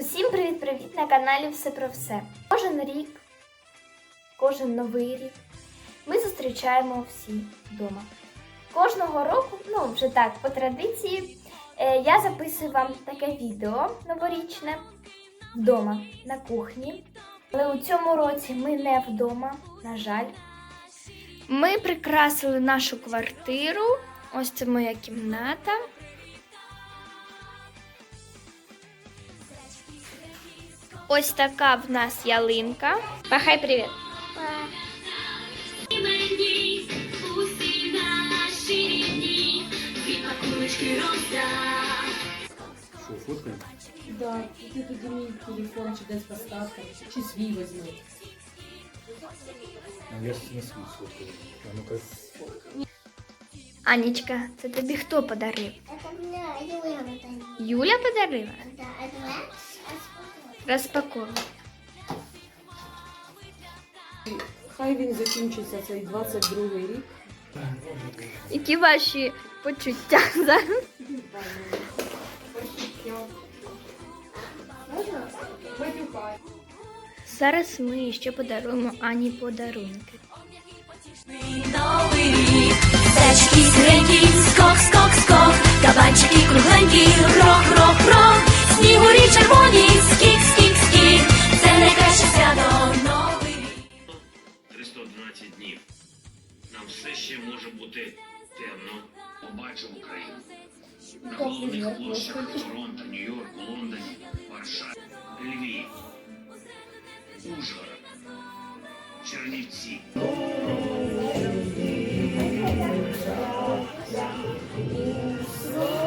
Усім привіт-привіт на каналі Все про все. Кожен рік, кожен новий рік ми зустрічаємо всі вдома. Кожного року, ну вже так, по традиції, е, я записую вам таке відео новорічне вдома на кухні. Але у цьому році ми не вдома, на жаль. Ми прикрасили нашу квартиру. Ось це моя кімната. Ось така в нас ялинка. Махай привіт. Мені усі наші рідні, від пакуночки роздай. Що, фоткаємо? Да, і ти тоді мій телефон чи десь поставка, чи свій візьми. А я ж на свій сфоткаю. А ну-ка. Анічка, це тобі хто подарив? Это мне Юля подарила. Юля подарила? Да, Розпаковуй. Хай він закінчиться цей 22 рік. Які ваші почуття зараз? Зараз ми ще подаруємо Ані подарунки. Новий рік, Там все ще може бути темно. Побачив Україну. На головних площах Торонто, Нью-Йорку, Лондоні, Варшаві, Львів, Ужгород, Чернівці. Thank.